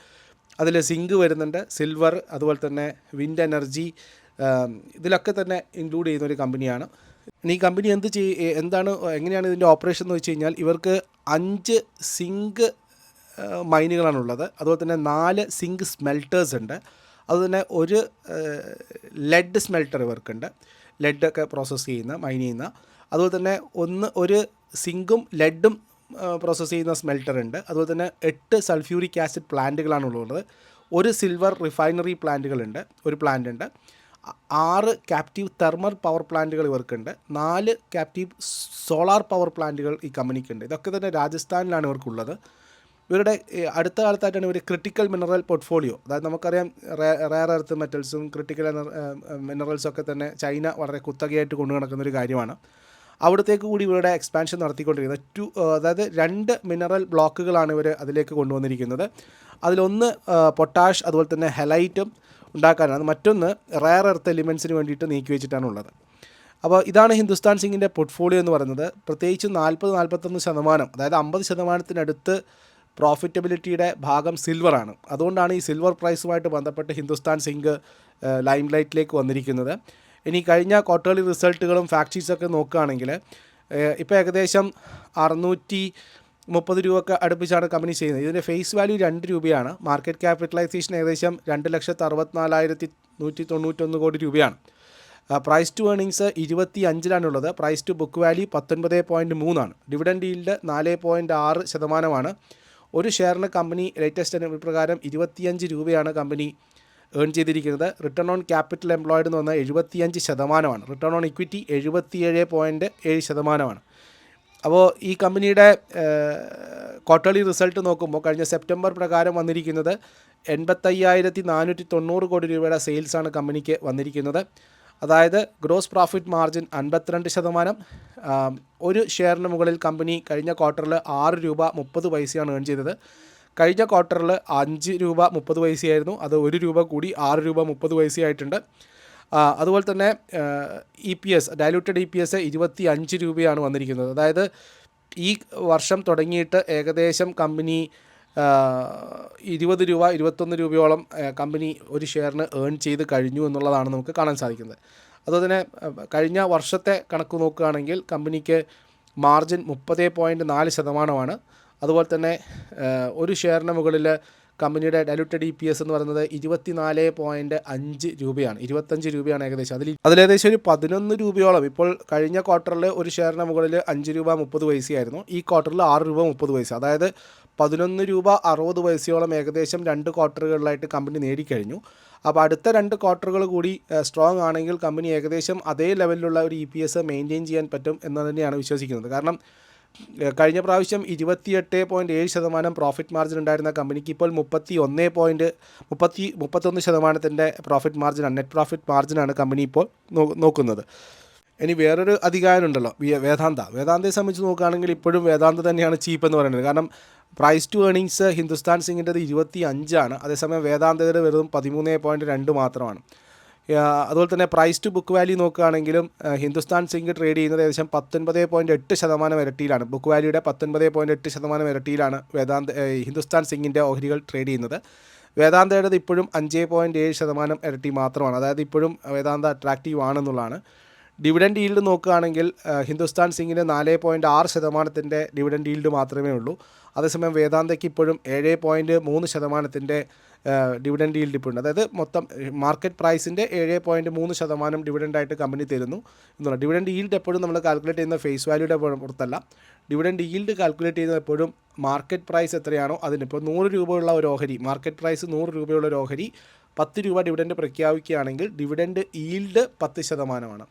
അതിൽ സിങ്ക് വരുന്നുണ്ട് സിൽവർ അതുപോലെ തന്നെ വിൻഡ് എനർജി ഇതിലൊക്കെ തന്നെ ഇൻക്ലൂഡ് ചെയ്യുന്ന ഒരു കമ്പനിയാണ്. ഈ കമ്പനി എന്ത് ചെയ് എന്താണ് എങ്ങനെയാണ് ഇതിന്റെ ഓപ്പറേഷൻ എന്ന് വെച്ച് കഴിഞ്ഞാൽ ഇവർക്ക് അഞ്ച് സിങ്ക് മൈനുകളാണുള്ളത് അതുപോലെ തന്നെ നാല് സിങ്ക് സ്മെൽറ്റേഴ്സ് ഉണ്ട്. അതുതന്നെ ഒരു ലെഡ് സ്മെൽറ്റർ ഇവർക്കുണ്ട്. ലെഡൊക്കെ പ്രോസസ്സ് ചെയ്യുന്ന മൈൻ ചെയ്യുന്ന. അതുപോലെ തന്നെ ഒന്ന് ഒരു സിങ്കും ലെഡും പ്രോസസ്സ് ചെയ്യുന്ന സ്മെൽട്ടർ ഉണ്ട്. അതുപോലെ തന്നെ എട്ട് സൾഫ്യൂരിക് ആസിഡ് പ്ലാന്റുകളാണ് ഉള്ളത്. ഒരു സിൽവർ റിഫൈനറി പ്ലാന്റുകളുണ്ട് ഒരു പ്ലാന്റ് ഉണ്ട്. ആറ് ക്യാപ്റ്റീവ് തെർമൽ പവർ പ്ലാന്റുകൾ ഇവർക്കുണ്ട്. നാല് ക്യാപ്റ്റീവ് സോളാർ പവർ പ്ലാന്റുകൾ ഈ കമ്പനിക്കുണ്ട് ഇതൊക്കെ തന്നെ രാജസ്ഥാനിലാണ് ഇവർക്കുള്ളത്. ഇവരുടെ അടുത്ത കാലത്തായിട്ടാണ് ഇവർ ക്രിട്ടിക്കൽ മിനറൽ പോർട്ട്ഫോളിയോ അതായത് നമുക്കറിയാം റയർ എർത്ത് മെറ്റൽസും ക്രിട്ടിക്കൽ മിനറൽസും ഒക്കെ തന്നെ ചൈന വളരെ കുത്തകയായിട്ട് കൊണ്ടു നടക്കുന്ന ഒരു കാര്യമാണ്. അവിടത്തേക്ക് കൂടി ഇവരുടെ എക്സ്പാൻഷൻ നടത്തിക്കൊണ്ടിരിക്കുന്നത് ടു അതായത് രണ്ട് മിനറൽ ബ്ലോക്കുകളാണ് ഇവർ അതിലേക്ക് കൊണ്ടുവന്നിരിക്കുന്നത്. അതിലൊന്ന് പൊട്ടാഷ് അതുപോലെ തന്നെ ഹെലൈറ്റും ഉണ്ടാക്കാനാണ്. മറ്റൊന്ന് റയർ എർത്ത് എലിമെൻസിന് വേണ്ടിയിട്ട് നീക്കി വെച്ചിട്ടാണുള്ളത്. അപ്പോൾ ഇതാണ് ഹിന്ദുസ്ഥാൻ സിംഗിന്റെ പോർട്ട്ഫോളിയോ എന്ന് പറയുന്നത്. പ്രത്യേകിച്ച് നാൽപ്പത് നാൽപ്പത്തൊന്ന് ശതമാനം അതായത് അമ്പത് ശതമാനത്തിനടുത്ത് പ്രോഫിറ്റബിലിറ്റിയുടെ ഭാഗം സിൽവറാണ് അതുകൊണ്ടാണ് ഈ സിൽവർ പ്രൈസുമായിട്ട് ബന്ധപ്പെട്ട് ഹിന്ദുസ്ഥാൻ സിംഗ് ലൈം ലൈറ്റിലേക്ക് വന്നിരിക്കുന്നത്. ഇനി കഴിഞ്ഞ ക്വാർട്ടർലി റിസൾട്ടുകളും ഫാക്ടീസൊക്കെ നോക്കുകയാണെങ്കിൽ ഇപ്പോൾ ഏകദേശം അറുന്നൂറ്റി മുപ്പത് രൂപയൊക്കെ അടുപ്പിച്ചാണ് കമ്പനി ചെയ്യുന്നത്. ഇതിന്റെ ഫേസ് വാല്യൂ രണ്ട് രൂപയാണ്. മാർക്കറ്റ് ക്യാപിറ്റലൈസേഷൻ ഏകദേശം രണ്ട് ലക്ഷത്തി അറുപത്തിനാലായിരത്തി നൂറ്റി തൊണ്ണൂറ്റൊന്ന് കോടി രൂപയാണ്. പ്രൈസ് ടു ഏണിങ്സ് ഇരുപത്തി അഞ്ചിലാണുള്ളത്. പ്രൈസ് ടു ബുക്ക് വാല്യൂ പത്തൊൻപത് പോയിന്റ് മൂന്നാണ്. ഡിവിഡൻഡ് ഈൽഡ് നാല് പോയിന്റ് ആറ് ശതമാനമാണ്. ഒരു ഷെയറിന് കമ്പനി ലേറ്റസ്റ്റ് പ്രകാരം ഇരുപത്തിയഞ്ച് രൂപയാണ് കമ്പനി ഏൺ ചെയ്തിരിക്കുന്നത് റിട്ടേൺ ഓൺ ക്യാപിറ്റൽ എംപ്ലോയിഡ് എന്ന് പറഞ്ഞാൽ എഴുപത്തിയഞ്ച് ശതമാനമാണ്. റിട്ടേൺ ഓൺ ഇക്വിറ്റി എഴുപത്തിയേഴ് പോയിന്റ് ഏഴ് ശതമാനമാണ്. അപ്പോൾ ഈ കമ്പനിയുടെ ക്വാർട്ടർലി റിസൾട്ട് നോക്കുമ്പോൾ കഴിഞ്ഞ സെപ്റ്റംബർ പ്രകാരം വന്നിരിക്കുന്നത് എൺപത്തയ്യായിരത്തി നാനൂറ്റി തൊണ്ണൂറ് കോടി രൂപയുടെ സെയിൽസാണ് കമ്പനിക്ക് വന്നിരിക്കുന്നത്. അതായത് ഗ്രോസ് പ്രോഫിറ്റ് മാർജിൻ അൻപത്തിരണ്ട് ശതമാനം. ഒരു ഷെയറിന് മുകളിൽ കമ്പനി കഴിഞ്ഞ ക്വാർട്ടറിൽ ആറ് രൂപ മുപ്പത് പൈസയാണ് ഏൺ ചെയ്തത്. കഴിഞ്ഞ ക്വാർട്ടറിൽ അഞ്ച് രൂപ മുപ്പത് പൈസയായിരുന്നു. അത് ഒരു രൂപ കൂടി ആറ് രൂപ മുപ്പത് പൈസയായിട്ടുണ്ട്. അതുപോലെ തന്നെ E P S diluted E P S ഇരുപത്തി അഞ്ച് രൂപയാണ് വന്നിരിക്കുന്നത്. അതായത് ഈ വർഷം തുടങ്ങിയിട്ട് ഏകദേശം കമ്പനി ഇരുപത് രൂപ ഇരുപത്തൊന്ന് രൂപയോളം കമ്പനി ഒരു ഷെയറിന് ഏൺ ചെയ്ത് കഴിഞ്ഞു എന്നുള്ളതാണ് നമുക്ക് കാണാൻ സാധിക്കുന്നത്. അതുപോലെ തന്നെ കഴിഞ്ഞ വർഷത്തെ കണക്ക് നോക്കുകയാണെങ്കിൽ കമ്പനിക്ക് മാർജിൻ മുപ്പത് പോയിന്റ് നാല് ശതമാനമാണ്. അതുപോലെ തന്നെ ഒരു ഷെയറിന് മുകളിൽ കമ്പനിയുടെ ഡയലൂട്ടഡ് ഇ പി എസ് എന്ന് പറയുന്നത് ഇരുപത്തിനാല് പോയിന്റ് അഞ്ച് രൂപയാണ്. ഇരുപത്തഞ്ച് രൂപയാണ് ഏകദേശം. അതിൽ അതിലേകദേശം ഒരു പതിനൊന്ന് രൂപയോളം. ഇപ്പോൾ കഴിഞ്ഞ ക്വാർട്ടറിൽ ഒരു ഷെയറിന് മുകളിൽ അഞ്ച് രൂപ മുപ്പത് പൈസയായിരുന്നു ഈ ക്വാർട്ടറിൽ ആറ് രൂപ മുപ്പത് പൈസ. അതായത് പതിനൊന്ന് രൂപ അറുപത് പൈസയോളം ഏകദേശം രണ്ട് ക്വാർട്ടറുകളിലായിട്ട് കമ്പനി നേടിക്കഴിഞ്ഞു. അപ്പോൾ അടുത്ത രണ്ട് ക്വാർട്ടറുകൾ കൂടി സ്ട്രോങ് ആണെങ്കിൽ കമ്പനി ഏകദേശം അതേ ലെവലിലുള്ള ഒരു ഇ പി എസ് മെയിന്റെയിൻ ചെയ്യാൻ പറ്റും എന്ന് തന്നെയാണ് വിശ്വസിക്കുന്നത്. കാരണം കഴിഞ്ഞ പ്രാവശ്യം ഇരുപത്തിയെട്ട് പോയിന്റ് ഏഴ് ശതമാനം പ്രോഫിറ്റ് മാർജിൻ ഉണ്ടായിരുന്ന കമ്പനിക്ക് ഇപ്പോൾ മുപ്പത്തി ഒന്ന് പോയിന്റ് മുപ്പത്തി മുപ്പത്തൊന്ന് ശതമാനത്തിന്റെ പ്രോഫിറ്റ് മാർജിനാണ് നെറ്റ് പ്രോഫിറ്റ് മാർജിനാണ് കമ്പനി ഇപ്പോൾ നോക്കുന്നത്. ഇനി വേറൊരു അധികാരമുണ്ടല്ലോ വേദാന്ത. വേദാന്തയെ സംബന്ധിച്ച് നോക്കുകയാണെങ്കിൽ ഇപ്പോഴും വേദാന്ത തന്നെയാണ് ചീപ്പ് എന്ന് പറയുന്നത്. കാരണം പ്രൈസ് ടു ഏണിങ്സ് ഹിന്ദുസ്ഥാൻ സിംഗിന്റെത് ഇരുപത്തി അഞ്ചാണ് അതേസമയം വേദാന്തയുടെ വെറും പതിമൂന്ന് പോയിന്റ് രണ്ട് മാത്രമാണ്. അതുപോലെ തന്നെ പ്രൈസ് ടു ബുക്ക് വാല്യൂ നോക്കുകയാണെങ്കിലും ഹിന്ദുസ്ഥാൻ സിംഗ് ട്രേഡ് ചെയ്യുന്നത് ഏകദേശം പത്തൊൻപത് പോയിന്റ് എട്ട് ശതമാനം ഇരട്ടിയിലാണ്. ബുക്ക് വാല്യൂയുടെ പത്തൊൻപത് പോയിന്റ് എട്ട് ശതമാനം ഇരട്ടിയിലാണ് വേദാന്ത ഹിന്ദുസ്ഥാൻ സിങ്കിന്റെ ഓഹരികൾ ട്രേഡ് ചെയ്യുന്നത്. വേദാന്തയുടേത് ഇപ്പോഴും അഞ്ച് പോയിന്റ് ഏഴ് ശതമാനം ഇരട്ടി മാത്രമാണ്. അതായത് ഇപ്പോഴും വേദാന്ത അട്രാക്റ്റീവ് ആണെന്നുള്ളതാണ്. ഡിവിഡൻഡ് ഈൽഡ് നോക്കുകയാണെങ്കിൽ ഹിന്ദുസ്ഥാൻ സിംഗിന് നാല് പോയിന്റ് ആറ് ശതമാനത്തിന്റെ ഡിവിഡൻഡ് ഈൽഡ് മാത്രമേ ഉള്ളൂ. അതേസമയം വേദാന്തയ്ക്ക് ഇപ്പോഴും ഏഴ് പോയിന്റ് മൂന്ന് ശതമാനത്തിന്റെ ഡിവിഡൻഡ് ഈൽഡ് ഇപ്പോൾ ഉണ്ട്. അതായത് മൊത്തം മാർക്കറ്റ് പ്രൈസിന്റെ ഏഴ് പോയിന്റ് മൂന്ന് ശതമാനം ഡിവിഡൻഡായിട്ട് കമ്പനി തരുന്നു എന്നുള്ള ഡിവിഡൻഡ് ഈൽഡ് എപ്പോഴും നമ്മൾ കാൽക്കുലേറ്റ് ചെയ്യുന്ന ഫേസ് വാല്യൂയുടെ പുറത്തല്ല. ഡിവിഡൻഡ് ഈൽഡ് കാൽക്കുലേറ്റ് ചെയ്യുന്നത് എപ്പോഴും മാർക്കറ്റ് പ്രൈസ് എത്രയാണോ അതിന് ഇപ്പോൾ നൂറ് രൂപയുള്ള ഒരു ഓഹരി മാർക്കറ്റ് പ്രൈസ് നൂറ് രൂപയുള്ള ഒരു ഓഹരി പത്ത് രൂപ ഡിവിഡൻഡ് പ്രഖ്യാപിക്കുകയാണെങ്കിൽ ഡിവിഡൻഡ് ഈൽഡ് പത്ത് ശതമാനമാണ്.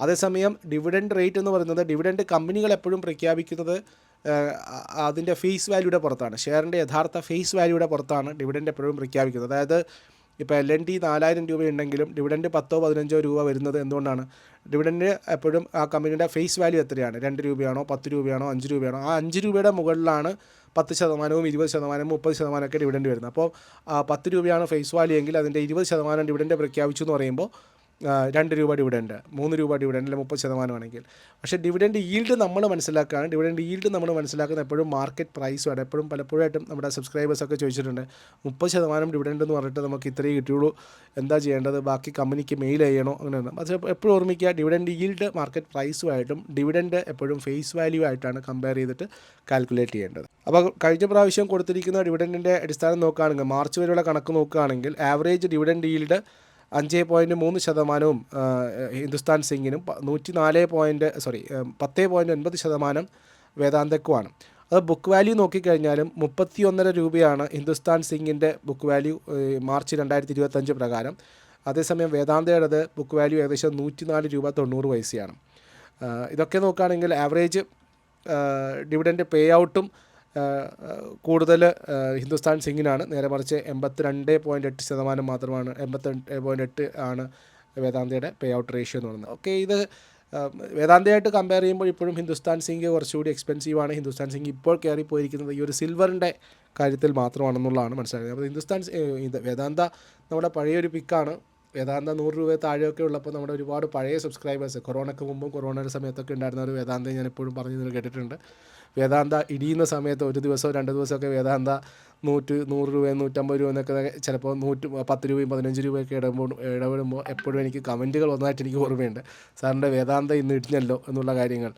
അതേസമയം ഡിവിഡൻഡ് റേറ്റ് എന്ന് പറയുന്നത് ഡിവിഡൻഡ് കമ്പനികൾ എപ്പോഴും പ്രഖ്യാപിക്കുന്നത് അതിന്റെ ഫേസ് വാല്യൂടെ പുറത്താണ്. ഷെയറിന്റെ യഥാർത്ഥ ഫേസ് വാല്യൂടെ പുറത്താണ് ഡിവിഡന്റ് എപ്പോഴും പ്രഖ്യാപിക്കുന്നത്. അതായത് ഇപ്പോൾ എൽ എൻ ടി നാലായിരം രൂപയുണ്ടെങ്കിലും ഡിവിഡന്റ് പത്തോ പതിനഞ്ചോ രൂപ വരുന്നത് എന്തുകൊണ്ടാണ്? ഡിവിഡന്റ് എപ്പോഴും ആ കമ്പനിയുടെ ഫേസ് വാല്യൂ എത്രയാണ്? രണ്ട് രൂപയാണോ പത്ത് രൂപയാണോ അഞ്ച് രൂപയാണോ? ആ അഞ്ച് രൂപയുടെ മുകളിലാണ് പത്ത് ശതമാനവും ഇരുപത് ശതമാനവും മുപ്പത് ശതമാനമൊക്കെ ഡിവിഡന്റ് വരുന്നത്. അപ്പോൾ പത്ത് രൂപയാണ് ഫേസ് വാല്യൂ എങ്കിൽ അതിന്റെ ഇരുപത് ശതമാനം ഡിവിഡന്റ് പ്രഖ്യാപിച്ചു എന്ന് പറയുമ്പോൾ രണ്ട് രൂപ ഡിവിഡൻഡ് മൂന്ന് രൂപ ഡിവിഡൻഡ് അല്ലെങ്കിൽ മുപ്പത് ശതമാനമാണെങ്കിൽ പക്ഷേ ഡിവിഡൻഡ് ഈൽഡ് നമ്മൾ മനസ്സിലാക്കുകയാണ് ഡിവിഡൻഡ് ഈൽഡ് നമ്മൾ മനസ്സിലാക്കുന്നത് എപ്പോഴും മാർക്കറ്റ് പ്രൈസുമാണ് എപ്പോഴും പലപ്പോഴായിട്ടും നമ്മുടെ സബ്സ്ക്രൈബേഴ്സൊക്കെ ചോദിച്ചിട്ടുണ്ട്. മുപ്പത് ശതമാനം ഡിവിഡൻഡ് എന്ന് പറഞ്ഞിട്ട് നമുക്ക് ഇത്രയേ കിട്ടിയുള്ളൂ. എന്താ ചെയ്യേണ്ടത്? ബാക്കി കമ്പനിക്ക് മെയിൽ ചെയ്യണോ? അങ്ങനെയൊന്നും അത് എപ്പോഴും ഓർമ്മിക്കുക ഡിവിഡൻഡ് ഈൽഡ് മാർക്കറ്റ് പ്രൈസുമായിട്ടും ഡിവിഡൻഡ് എപ്പോഴും ഫേസ് വാല്യൂ ആയിട്ടാണ് കമ്പയർ ചെയ്തിട്ട് കാൽക്കുലേറ്റ് ചെയ്യേണ്ടത്. അപ്പോൾ കഴിഞ്ഞ പ്രാവശ്യം കൊടുത്തിരിക്കുന്ന ഡിവിഡൻഡിന്റെ അടിസ്ഥാനം നോക്കുകയാണെങ്കിൽ മാർച്ച് വരെയുള്ള കണക്ക് നോക്കുകയാണെങ്കിൽ ആവറേജ് ഡിവിഡൻഡ് ഈൽഡ് അഞ്ച് പോയിന്റ് മൂന്ന് ശതമാനവും ഹിന്ദുസ്ഥാൻ സിംഗിനും നൂറ്റി നാല് പോയിന്റ് സോറി പത്ത് പോയിന്റ് ഒൻപത് ശതമാനം വേദാന്തക്കുമാണ്. അത് ബുക്ക് വാല്യൂ നോക്കിക്കഴിഞ്ഞാലും മുപ്പത്തി ഒന്നര രൂപയാണ് ഹിന്ദുസ്ഥാൻ സിംഗിന്റെ ബുക്ക് വാല്യൂ മാർച്ച് രണ്ടായിരത്തി ഇരുപത്തഞ്ച് പ്രകാരം. അതേസമയം വേദാന്തയുടേത് ബുക്ക് വാല്യൂ ഏകദേശം നൂറ്റി നാല് രൂപ തൊണ്ണൂറ് പൈസയാണ്. ഇതൊക്കെ നോക്കുകയാണെങ്കിൽ ആവറേജ് ഡിവിഡന്റ് പേ ഔട്ടും കൂടുതൽ ഹിന്ദുസ്ഥാൻ സിംഗിനാണ്. നേരെ മറിച്ച് എൺപത്തിരണ്ട് പോയിന്റ് എട്ട് ശതമാനം മാത്രമാണ് എൺപത്തിരണ്ട് പോയിന്റ് എട്ട് ആണ് വേദാന്തയുടെ പേ ഔട്ട് റേഷ്യോ എന്ന് പറയുന്നത്. ഓക്കെ ഇത് വേദാന്തയായിട്ട് കമ്പയർ ചെയ്യുമ്പോൾ ഇപ്പോഴും ഹിന്ദുസ്ഥാൻ സിംഗ് കുറച്ചുകൂടി എക്സ്പെൻസീവ് ആണ്. ഹിന്ദുസ്ഥാൻ സിംഗ് ഇപ്പോൾ കയറി പോയിരിക്കുന്നത് ഈ ഒരു സിൽവറിന്റെ കാര്യത്തിൽ മാത്രമാണെന്നുള്ളതാണ് മനസ്സിലാക്കുന്നത് അപ്പോൾ ഹിന്ദുസ്ഥാൻ വേദാന്ത നമ്മുടെ പഴയൊരു പിക്കാണ് വേദാന്ത നൂറ് രൂപ താഴെയൊക്കെ ഉള്ളപ്പോൾ നമ്മുടെ ഒരുപാട് പഴയ സബ്സ്ക്രൈബേഴ്സ് കൊറോണയ്ക്ക് മുമ്പും കൊറോണയുടെ സമയത്തൊക്കെ ഉണ്ടായിരുന്ന ഒരു വേദാന്ത ഞാൻ എപ്പോഴും പറഞ്ഞു കേട്ടിട്ടുണ്ട്. വേദാന്ത ഇടിയുന്ന സമയത്ത് ഒരു ദിവസമോ രണ്ട് ദിവസമൊക്കെ വേദാന്ത നൂറ്റ് നൂറ് രൂപ നൂറ്റമ്പത് രൂപ എന്നൊക്കെ ചിലപ്പോൾ നൂറ്റ് പത്ത് രൂപയും പതിനഞ്ച് രൂപയൊക്കെ ഇടുമ്പോൾ ഇടപെടുമ്പോൾ എപ്പോഴും എനിക്ക് കമന്റുകൾ ഒന്നായിട്ട് എനിക്ക് ഓർമ്മയുണ്ട്. സാറിന്റെ വേദാന്ത ഇന്ന് ഇടിഞ്ഞല്ലോ എന്നുള്ള കാര്യങ്ങൾ.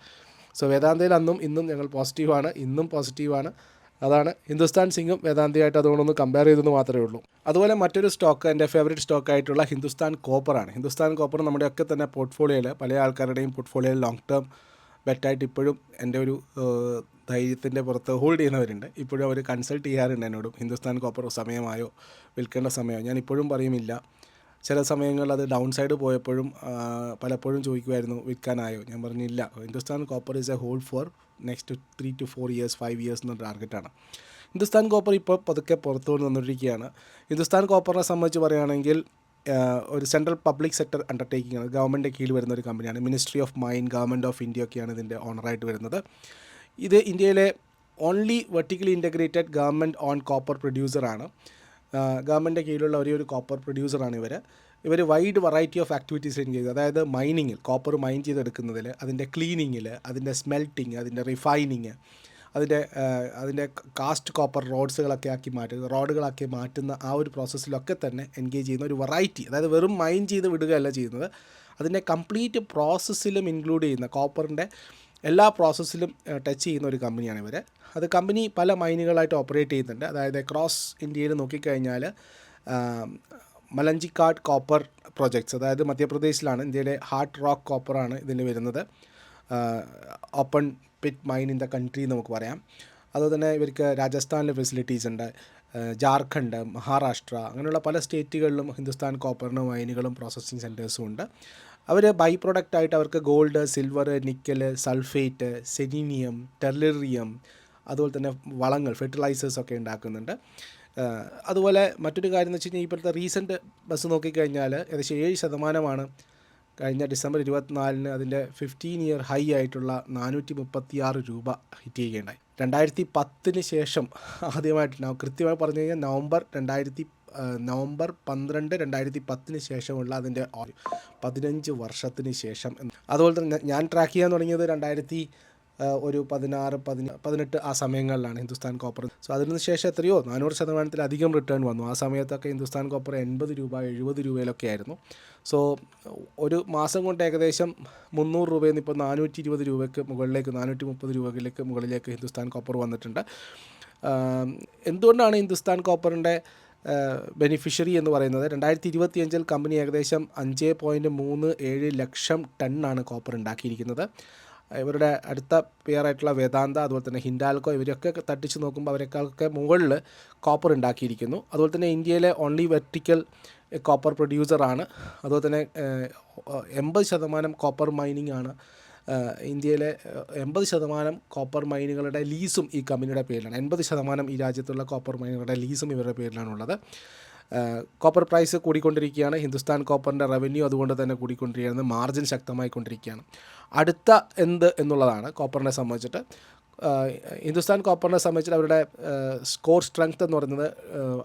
സോ വേദാന്തയിൽ അന്നും ഇന്നും ഞങ്ങൾ പോസിറ്റീവാണ് ഇന്നും പോസിറ്റീവാണ് അതാണ് ഹിന്ദുസ്ഥാൻ സിംഗും വേദാന്തിയായിട്ട് അതുകൊണ്ടൊന്ന് കമ്പയർ ചെയ്തെന്ന് മാത്രമേ ഉള്ളൂ. അതുപോലെ മറ്റൊരു സ്റ്റോക്ക് എന്റെ ഫേവറേറ്റ് സ്റ്റോക്ക് ആയിട്ടുള്ള ഹിന്ദുസ്ഥാൻ കോപ്പറാണ് ഹിന്ദുസ്ഥാൻ കോപ്പർ നമ്മുടെയൊക്കെ തന്നെ പോർട്ട്ഫോളിയോയിൽ പല ആൾക്കാരുടെയും പോർട്ട്ഫോളിയോയിൽ ലോങ് ടേം ബെറ്റായിട്ട് ഇപ്പോഴും എന്റെ ഒരു ധൈര്യത്തിന്റെ പുറത്ത് ഹോൾഡ് ചെയ്യുന്നവരുണ്ട്. ഇപ്പോഴും അവർ കൺസൾട്ട് ചെയ്യാറുണ്ട് എന്നോടും. ഹിന്ദുസ്ഥാൻ കോപ്പർ സമയമായോ വിൽക്കേണ്ട സമയമോ ഞാൻ ഇപ്പോഴും പറയുമില്ല ചില സമയങ്ങളിൽ അത് ഡൗൺ സൈഡ് പോയപ്പോഴും പലപ്പോഴും ചോദിക്കുമായിരുന്നു വിൽക്കാനായോ? ഞാൻ പറഞ്ഞില്ല. Hindustan copper is a hold for next three to four years five years എന്ന ടാർഗറ്റാണ് ഹിന്ദുസ്ഥാൻ കോപ്പർ ഇപ്പോൾ പതുക്കെ പുറത്തുകൊണ്ട് വന്നുകൊണ്ടിരിക്കുകയാണ് ഹിന്ദുസ്ഥാൻ കോപ്പറിനെ സംബന്ധിച്ച് പറയുകയാണെങ്കിൽ ഒരു സെൻട്രൽ പബ്ലിക് സെക്ടർ അണ്ടർടേക്കിംഗ് ആണ്. ഗവൺമെന്റിന്റെ കീഴിൽ വരുന്ന ഒരു കമ്പനിയാണ് ministry of mine government of India ഒക്കെയാണ് ഇതിന്റെ ഓണറായിട്ട് വരുന്നത്. ഇത് ഇന്ത്യയിലെ only vertically integrated government on copper പ്രൊഡ്യൂസറാണ് ഗവൺമെന്റിന്റെ കീഴിലുള്ള ഒരേ ഒരു കോപ്പർ പ്രൊഡ്യൂസറാണ് ഇവർ ഇവർ വൈഡ് വെറൈറ്റി ഓഫ് ആക്ടിവിറ്റീസ് ചെയ്ത്. അതായത് മൈനിങ്ങിൽ കോപ്പർ മൈൻ ചെയ്തെടുക്കുന്നതിൽ അതിന്റെ ക്ലീനിങ്ങിൽ അതിന്റെ സ്മെൽറ്റിങ് അതിന്റെ റിഫൈനിങ് അതിന്റെ അതിന്റെ കാസ്റ്റ് കോപ്പർ റോഡ്സുകളൊക്കെ ആക്കി മാറ്റുക റോഡുകളാക്കി മാറ്റുന്ന ആ ഒരു പ്രോസസ്സിലൊക്കെ തന്നെ എൻഗേജ് ചെയ്യുന്ന ഒരു വെറൈറ്റി അതായത് വെറും മൈൻ ചെയ്ത് വിടുകയല്ല ചെയ്യുന്നത്. അതിന്റെ കംപ്ലീറ്റ് പ്രോസസ്സിലും ഇൻക്ലൂഡ് ചെയ്യുന്ന കോപ്പറിന്റെ എല്ലാ പ്രോസസ്സിലും ടച്ച് ചെയ്യുന്ന ഒരു കമ്പനിയാണ് ഇവർ അത് കമ്പനി പല മൈനുകളായിട്ട് ഓപ്പറേറ്റ് ചെയ്യുന്നുണ്ട്. അതായത് ക്രോസ് ഇന്ത്യയിൽ നോക്കിക്കഴിഞ്ഞാൽ മലഞ്ചിക്കാട് കോപ്പർ പ്രോജക്ട്സ് അതായത് മധ്യപ്രദേശിലാണ് ഇന്ത്യയിലെ ഹാർട്ട് റോക്ക് കോപ്പറാണ് ഇതിന് വരുന്നത്. Open pit mine in the country എന്ന് നമുക്ക് പറയാം. അതുപോലെ തന്നെ ഇവർക്ക് രാജസ്ഥാനിലെ ഫെസിലിറ്റീസ് ഉണ്ട്. ജാർഖണ്ഡ് മഹാരാഷ്ട്ര അങ്ങനെയുള്ള പല സ്റ്റേറ്റുകളിലും ഹിന്ദുസ്ഥാൻ കോപ്പറിന് മൈനുകളും പ്രോസസ്സിങ് സെന്റേഴ്സും ഉണ്ട്. അവർ ബൈ പ്രൊഡക്റ്റ് ആയിട്ട് അവർക്ക് gold silver nickel sulphate selenium tellurium അതുപോലെ തന്നെ വളങ്ങൾ ഫെർട്ടിലൈസേഴ്സ് ഒക്കെ ഉണ്ടാക്കുന്നുണ്ട്. അതുപോലെ മറ്റൊരു കാര്യം എന്ന് വെച്ച് കഴിഞ്ഞാൽ ഇപ്പോഴത്തെ റീസെന്റ് ബസ് നോക്കിക്കഴിഞ്ഞാൽ ഏകദേശം ഏഴ് ശതമാനമാണ് കഴിഞ്ഞ ഡിസംബർ ഇരുപത്തിനാലിന് അതിന്റെ ഫിഫ്റ്റീൻ ഇയർ ഹൈ ആയിട്ടുള്ള നാനൂറ്റി മുപ്പത്തി ആറ് രൂപ ഹിറ്റ് ചെയ്യുകയുണ്ടായി. രണ്ടായിരത്തി പത്തിന് ശേഷം ആദ്യമായിട്ട് കൃത്യമായി പറഞ്ഞു കഴിഞ്ഞാൽ നവംബർ രണ്ടായിരത്തി നവംബർ പന്ത്രണ്ട് രണ്ടായിരത്തി പത്തിന് ശേഷമുള്ള അതിന്റെ പതിനഞ്ച് വർഷത്തിന് ശേഷം അതുപോലെ തന്നെ ഞാൻ ട്രാക്ക് ചെയ്യാൻ തുടങ്ങിയത് രണ്ടായിരത്തി ഒരു പതിനാറ് പതിന പതിനെട്ട് ആ സമയങ്ങളിലാണ് ഹിന്ദുസ്ഥാൻ കോപ്പർ. സോ അതിന് ശേഷം എത്രയോ നാനൂറ് ശതമാനത്തിലധികം റിട്ടേൺ വന്നു. ആ സമയത്തൊക്കെ ഹിന്ദുസ്ഥാൻ കോപ്പർ എൺപത് രൂപ എഴുപത് രൂപയിലൊക്കെ ആയിരുന്നു. സോ ഒരു മാസം കൊണ്ട് ഏകദേശം മുന്നൂറ് രൂപയിൽ നിന്ന് ഇപ്പോൾ നാനൂറ്റി ഇരുപത് രൂപയ്ക്ക് മുകളിലേക്ക് നാനൂറ്റി മുപ്പത് രൂപയിലേക്ക് മുകളിലേക്ക് ഹിന്ദുസ്ഥാൻ കോപ്പർ വന്നിട്ടുണ്ട്. എന്തുകൊണ്ടാണ് ഹിന്ദുസ്ഥാൻ കോപ്പറിന്റെ ബെനിഫിഷ്യറി എന്ന് പറയുന്നത്? രണ്ടായിരത്തി ഇരുപത്തിയഞ്ചിൽ കമ്പനി ഏകദേശം അഞ്ച് പോയിന്റ് മൂന്ന് ഏഴ് ലക്ഷം ടണ്ണാണ് കോപ്പർ ഉണ്ടാക്കിയിരിക്കുന്നത്. ഇവരുടെ അടുത്ത പേറായിട്ടുള്ള വേദാന്ത അതുപോലെ തന്നെ ഹിൻഡാൽക്കോ ഇവരൊക്കെ തട്ടിച്ച് നോക്കുമ്പോൾ അവരെക്കാളൊക്കെ മുകളിൽ കോപ്പർ ഉണ്ടാക്കിയിരിക്കുന്നു. അതുപോലെ തന്നെ ഇന്ത്യയിലെ ഓൺലി വെർട്ടിക്കൽ കോപ്പർ പ്രൊഡ്യൂസറാണ് അതുപോലെ തന്നെ എൺപത് ശതമാനം കോപ്പർ മൈനിങ് ആണ്. ഇന്ത്യയിലെ എൺപത് ശതമാനം കോപ്പർ മൈനുകളുടെ ലീസും ഈ കമ്പനിയുടെ പേരിലാണ്. എൺപത് ശതമാനം ഈ രാജ്യത്തുള്ള കോപ്പർ മൈനുകളുടെ ലീസും ഇവരുടെ പേരിലാണുള്ളത്. കോപ്പർ പ്രൈസ് കൂടിക്കൊണ്ടിരിക്കുകയാണ്. ഹിന്ദുസ്ഥാൻ കോപ്പറിന്റെ റവന്യൂ അതുകൊണ്ട് തന്നെ കൂടിക്കൊണ്ടിരിക്കുകയാണ് മാർജിൻ ശക്തമായി കൊണ്ടിരിക്കുകയാണ്. അടുത്ത എന്ത് എന്നുള്ളതാണ് കോപ്പറിനെ സംബന്ധിച്ചിട്ട്. ഹിന്ദുസ്ഥാൻ കോപ്പറിനെ സംബന്ധിച്ചിട്ട് അവരുടെ സ്കോർ സ്ട്രെങ്ത് എന്ന് പറയുന്നത്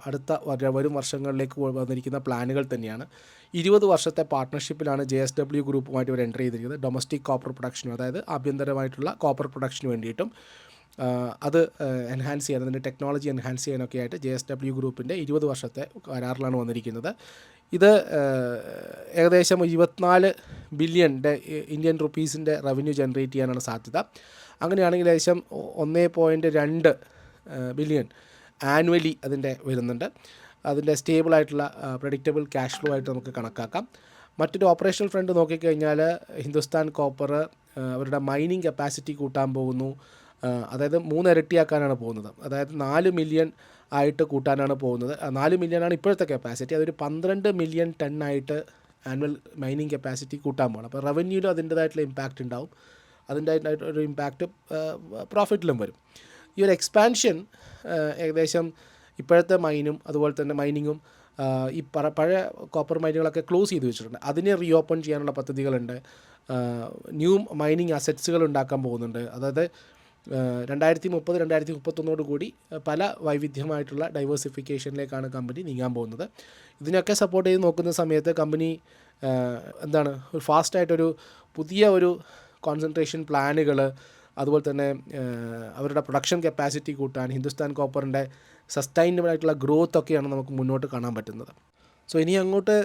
അടുത്ത വരും വർഷങ്ങളിലേക്ക് വന്നിരിക്കുന്ന പ്ലാനുകൾ തന്നെയാണ്. ഇരുപത് വർഷത്തെ പാർട്ട്ണർഷിപ്പിലാണ് ജെ എസ് ഡബ്ല്യു ഗ്രൂപ്പുമായിട്ട് ഇവർ എന്റർ ചെയ്തിരിക്കുന്നത്. ഡൊമസ്റ്റിക് കോപ്പർ പ്രൊഡക്ഷനും അതായത് ആഭ്യന്തരമായിട്ടുള്ള കോപ്പർ പ്രൊഡക്ഷന് വേണ്ടിയിട്ടും അത് എൻഹാൻസ് ചെയ്യാൻ അതിന്റെ ടെക്നോളജി എൻഹാൻസ് ചെയ്യാനൊക്കെ ആയിട്ട് ജെ എസ് ഡബ്ല്യു ഗ്രൂപ്പിന്റെ ഇരുപത് വർഷത്തെ കരാറിലാണ് വന്നിരിക്കുന്നത്. ഇത് ഏകദേശം ഇരുപത്തിനാല് ബില്യന്റെ ഇന്ത്യൻ റുപ്പീസിന്റെ റവന്യൂ ജനറേറ്റ് ചെയ്യാനാണ് സാധ്യത. അങ്ങനെയാണെങ്കിൽ ഏകദേശം ഒന്നേ പോയിന്റ് രണ്ട് ബില്യൺ ആനുവലി അതിന്റെ വരുന്നുണ്ട്. അതിന്റെ സ്റ്റേബിളായിട്ടുള്ള പ്രഡിക്റ്റബിൾ ക്യാഷ് ഫ്ലോ ആയിട്ട് നമുക്ക് കണക്കാക്കാം. മറ്റൊരു ഓപ്പറേഷണൽ ഫ്രണ്ട് നോക്കിക്കഴിഞ്ഞാൽ ഹിന്ദുസ്ഥാൻ കോപ്പർ അവരുടെ മൈനിങ് കപ്പാസിറ്റി കൂട്ടാൻ പോകുന്നു. അതായത് മൂന്നിരട്ടിയാക്കാനാണ് പോകുന്നത്. അതായത് നാല് മില്യൺ ആയിട്ട് കൂട്ടാനാണ് പോകുന്നത്. നാല് മില്യൺ ആണ് ഇപ്പോഴത്തെ കപ്പാസിറ്റി അതൊരു പന്ത്രണ്ട് മില്യൺ ടൺ ആയിട്ട് ആനുവൽ മൈനിങ് കപ്പാസിറ്റി കൂട്ടാൻ പോകണം അപ്പോൾ റവന്യൂവിലും അതിന്റേതായിട്ടുള്ള ഇമ്പാക്റ്റ് ഉണ്ടാവും. അതിന്റെ ഒരു ഇമ്പാക്റ്റ് പ്രോഫിറ്റിലും വരും. ഈ ഒരു എക്സ്പാൻഷൻ ഏകദേശം ഇപ്പോഴത്തെ മൈനും അതുപോലെ തന്നെ മൈനിങ്ങും ഈ പറ പഴയ കോപ്പർ മൈനുകളൊക്കെ ക്ലോസ് ചെയ്ത് വെച്ചിട്ടുണ്ട്. അതിനെ റീഓപ്പൺ ചെയ്യാനുള്ള പദ്ധതികളുണ്ട്. ന്യൂ മൈനിങ് അസറ്റ്സുകൾ ഉണ്ടാക്കാൻ പോകുന്നുണ്ട്. അതായത് രണ്ടായിരത്തി മുപ്പത് രണ്ടായിരത്തി മുപ്പത്തൊന്നോട് കൂടി പല വൈവിധ്യമായിട്ടുള്ള ഡൈവേഴ്സിഫിക്കേഷനിലേക്കാണ് കമ്പനി നീങ്ങാൻ പോകുന്നത്. ഇതിനൊക്കെ സപ്പോർട്ട് ചെയ്ത് നോക്കുന്ന സമയത്ത് കമ്പനി എന്താണ് ഒരു ഫാസ്റ്റായിട്ടൊരു പുതിയ ഒരു കോൺസെൻട്രേഷൻ പ്ലാനുകൾ അതുപോലെ തന്നെ അവരുടെ പ്രൊഡക്ഷൻ കപ്പാസിറ്റി കൂട്ടാൻ ഹിന്ദുസ്ഥാൻ കോപ്പറിന്റെ സസ്റ്റൈനബിൾ ആയിട്ടുള്ള ഗ്രോത്ത് ഒക്കെയാണ് നമുക്ക് മുന്നോട്ട് കാണാൻ പറ്റുന്നത്. സോ ഇനി അങ്ങോട്ട്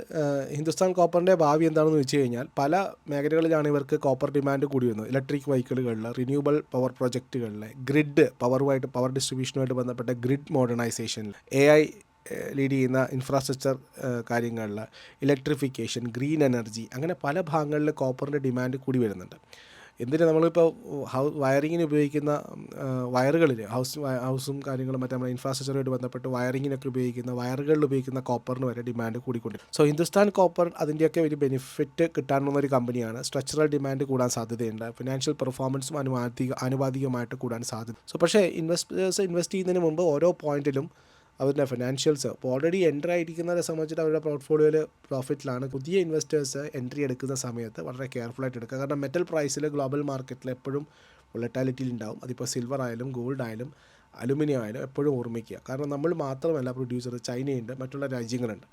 ഹിന്ദുസ്ഥാൻ കോപ്പറിന്റെ ഭാവി എന്താണെന്ന് വെച്ച് കഴിഞ്ഞാൽ പല മേഖലകളിലാണ് ഇവർക്ക് കോപ്പർ ഡിമാൻഡ് കൂടി വരുന്നത്. ഇലക്ട്രിക് വെഹിക്കിളുകളിൽ റിന്യൂവബിൾ പവർ പ്രൊജക്റ്റുകളിൽ ഗ്രിഡ് പവറുമായിട്ട് പവർ ഡിസ്ട്രിബ്യൂഷനുമായിട്ട് ബന്ധപ്പെട്ട ഗ്രിഡ് മോഡേണൈസേഷനിൽ എ ഐ ലീഡ് ചെയ്യുന്ന ഇൻഫ്രാസ്ട്രക്ചർ കാര്യങ്ങളിൽ ഇലക്ട്രിഫിക്കേഷൻ ഗ്രീൻ എനർജി അങ്ങനെ പല ഭാഗങ്ങളിൽ കോപ്പറിന്റെ ഡിമാൻഡ് കൂടി വരുന്നുണ്ട്. എന്തിന് നമ്മളിപ്പോൾ ഹൗ വയറിങ്ങിന് ഉപയോഗിക്കുന്ന വയറുകളിൽ ഹൗസ് ഹൗസും കാര്യങ്ങളും മറ്റേ നമ്മുടെ ഇൻഫ്രാസ്ട്രക്ചറുമായിട്ട് ബന്ധപ്പെട്ട് വയറിങ്ങിനൊക്കെ ഉപയോഗിക്കുന്ന വയറുകളിൽ ഉപയോഗിക്കുന്ന കോപ്പറിന് വരെ ഡിമാൻഡ് കൂടിക്കൊണ്ടിരിക്കും സോ ഹിന്ദുസ്ഥാൻ കോപ്പർ അതിന്റെയൊക്കെ ഒരു ബെനിഫിറ്റ് കിട്ടാനുള്ള ഒരു കമ്പനിയാണ്. സ്ട്രക്ചറൽ ഡിമാൻഡ് കൂടാൻ സാധ്യതയുണ്ട്. ഫിനാൻഷ്യൽ പെർഫോമൻസും അനുവാദിക ആനുപാതികമായിട്ട് കൂടാൻ സാധ്യത സോ പക്ഷേ ഇൻവെസ്റ്റേഴ്സ് ഇൻവെസ്റ്റ് ചെയ്യുന്നതിന് മുമ്പ് ഓരോ പോയിന്റിലും അവരുടെ ഫിനാൻഷ്യൽസ് ഇപ്പോൾ ഓൾറെഡി എന്റർ ആയിരിക്കുന്നവരെ സംബന്ധിച്ചിട്ട് അവരുടെ പോർട്ട്ഫോളിയോയിൽ പ്രോഫിറ്റിലാണ് പുതിയ ഇൻവെസ്റ്റേഴ്സ് എൻട്രി എടുക്കുന്ന സമയത്ത് വളരെ കെയർഫുൾ ആയിട്ട് എടുക്കുക. കാരണം മെറ്റൽ പ്രൈസിൽ ഗ്ലോബൽ മാർക്കറ്റിൽ എപ്പോഴും വൊളറ്റാലിറ്റിയിൽ ഉണ്ടാവും അതിപ്പോൾ സിൽവർ ആയാലും ഗോൾഡ് ആയാലും അലുമിനിയം ആയാലും എപ്പോഴും ഓർമ്മിക്കുക. കാരണം നമ്മൾ മാത്രമല്ല പ്രൊഡ്യൂസർ ചൈനയുണ്ട് മറ്റുള്ള രാജ്യങ്ങളുണ്ട്.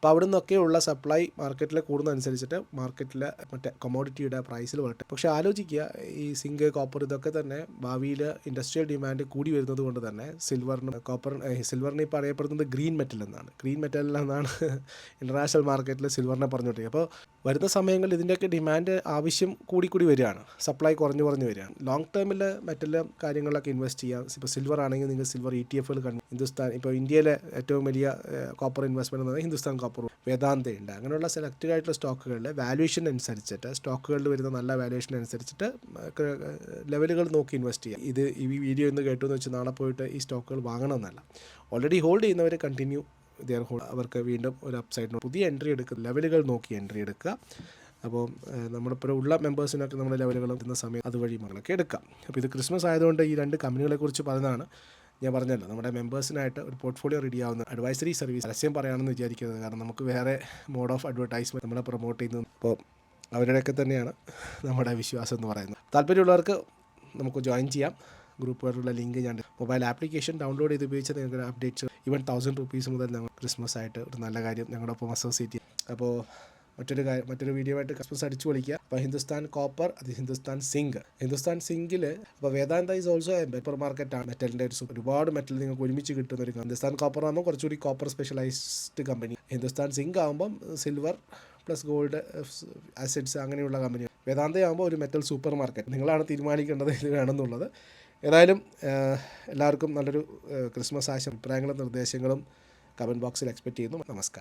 അപ്പോൾ അവിടെ നിന്നൊക്കെയുള്ള സപ്ലൈ മാർക്കറ്റിൽ കൂടുന്നതനുസരിച്ചിട്ട് മാർക്കറ്റിലെ മറ്റേ കൊമോഡിറ്റിയുടെ പ്രൈസിൽ വരട്ടെ. പക്ഷേ ആലോചിക്കുക ഈ സിങ്ക് കോപ്പർ ഇതൊക്കെ തന്നെ ഭാവിയിൽ ഇൻഡസ്ട്രിയൽ ഡിമാൻഡ് കൂടി വരുന്നത് കൊണ്ട് തന്നെ സിൽവറിന് കോപ്പർ സിൽവറിന് ഇപ്പോൾ അറിയപ്പെടുന്നത് ഗ്രീൻ മെറ്റൽ എന്നാണ്. ഗ്രീൻ മെറ്റൽ എന്നാണ് ഇന്റർനാഷണൽ മാർക്കറ്റിൽ സിൽവറിനെ പറഞ്ഞുകൊണ്ടിരിക്കുക അപ്പോൾ വരുന്ന സമയങ്ങളിൽ ഇതിന്റെയൊക്കെ ഡിമാൻഡ് ആവശ്യം കൂടി കൂടി വരികയാണ്. സപ്ലൈ കുറഞ്ഞു കുറഞ്ഞു വരികയാണ്. ലോങ് ടേമിൽ മറ്റെല്ലാം കാര്യങ്ങളിലൊക്കെ ഇൻവെസ്റ്റ് ചെയ്യാം. ഇപ്പോൾ സിൽവർ ആണെങ്കിൽ നിങ്ങൾ സിൽവർ ഇ ടി എഫുകൾ കണ്ടു ഹിന്ദുസ്ഥാൻ ഇപ്പോൾ ഇന്ത്യയിലെ ഏറ്റവും വലിയ കോപ്പർ ഇൻവെസ്റ്റ്മെന്റ് എന്ന് പറഞ്ഞാൽ ഹിന്ദുസ്ഥാൻ കോപ്പർ വേദാന്തയുണ്ട് അങ്ങനെയുള്ള സെലക്റ്റഡ് ആയിട്ടുള്ള സ്റ്റോക്കുകളിൽ വാല്യൂഷൻ അനുസരിച്ചിട്ട് സ്റ്റോക്കുകളിൽ വരുന്ന നല്ല വാല്യൂഷൻ അനുസരിച്ചിട്ട് ലെവലുകൾ നോക്കി ഇൻവെസ്റ്റ് ചെയ്യാം. ഇത് ഈ വീഡിയോ ഇന്ന് കേട്ടു എന്ന് വെച്ച് നാളെ പോയിട്ട് ഈ സ്റ്റോക്കുകൾ വാങ്ങണമെന്നല്ല ഓൾറെഡി ഹോൾഡ് ചെയ്യുന്നവർ കണ്ടിന്യൂ ദിയർ ഹോൾ അവർക്ക് വീണ്ടും ഒരു അപ്സൈഡ് പുതിയ എൻട്രി എടുക്കുക ലെവലുകൾ നോക്കി എൻട്രി എടുക്കുക അപ്പോൾ നമ്മളിപ്പോൾ ഉള്ള മെമ്പേഴ്സിനൊക്കെ നമ്മുടെ ലെവലുകൾ എത്തുന്ന സമയം അതുവഴി മകളൊക്കെ എടുക്കാം. അപ്പോൾ ഇത് ക്രിസ്മസ് ആയതുകൊണ്ട് ഈ രണ്ട് കമ്പനികളെക്കുറിച്ച് പറഞ്ഞതാണ് ഞാൻ പറഞ്ഞല്ലോ. നമ്മുടെ മെമ്പേഴ്സിനായിട്ട് ഒരു പോർട്ട്ഫോളിയോ റെഡി ആവുന്ന അഡ്വൈസറി സർവീസ് പരസ്യം പറയാണെന്ന് വിചാരിക്കുന്നത്. കാരണം നമുക്ക് വേറെ മോഡ് ഓഫ് അഡ്വർടൈസ്മെന്റ് നമ്മളെ പ്രൊമോട്ട് ചെയ്യുന്നത്. അപ്പോൾ അവരുടെയൊക്കെ തന്നെയാണ് നമ്മുടെ വിശ്വാസം എന്ന് പറയുന്നത്. താല്പര്യമുള്ളവർക്ക് നമുക്ക് ജോയിൻ ചെയ്യാം. ഗ്രൂപ്പുകാരുടെ ലിങ്ക് ഞാൻ മൊബൈൽ ആപ്ലിക്കേഷൻ ഡൗൺലോഡ് ചെയ്ത് ഉപയോഗിച്ച് നിങ്ങൾക്ക് അപ്ഡേറ്റ്സ് ഈവൻ തൗസൻഡ് റുപ്പീസ് മുതൽ ഞങ്ങൾ ക്രിസ്മസ് ആയിട്ട് ഒരു നല്ല കാര്യം ഞങ്ങളുടെ ഒപ്പം അസോസിയേറ്റ് അപ്പോൾ മറ്റൊരു കാര്യം മറ്റൊരു വീഡിയോ ആയിട്ട് ക്രിസ്മസ് അടിച്ചു പൊളിക്കുക. അപ്പോൾ ഹിന്ദുസ്ഥാൻ കോപ്പർ അത് ഹിന്ദുസ്ഥാൻ സിങ്ക് ഹിന്ദുസ്ഥാൻ സിങ്കിൽ അപ്പോൾ വേദാന്ത ഈസ് ഓൾസോ പേപ്പർ ആണ്. മെറ്റലിന്റെ ഒരു ഒരുപാട് മെറ്റൽ നിങ്ങൾക്ക് ഒരുമിച്ച് കിട്ടുന്ന ഒരു ഹിന്ദുസ്ഥാൻ കോപ്പർ ആകുമ്പോൾ കുറച്ചുകൂടി copper specialised company Hindustan zinc ആകുമ്പം സിൽവർ പ്ലസ് ഗോൾഡ് അസറ്റ്സ് അങ്ങനെയുള്ള കമ്പനി വേദാന്ത ആകുമ്പോൾ ഒരു മെറ്റൽ സൂപ്പർ മാർക്കറ്റ് നിങ്ങളാണ് തീരുമാനിക്കേണ്ടത് ഇത് വേണമെന്നുള്ളത്. ഏതായാലും എല്ലാവർക്കും നല്ലൊരു ക്രിസ്മസ് ആശം അഭിപ്രായങ്ങളും നിർദ്ദേശങ്ങളും കമന്റ് ബോക്സിൽ എക്സ്പെക്റ്റ് ചെയ്യുന്നു. നമസ്കാരം.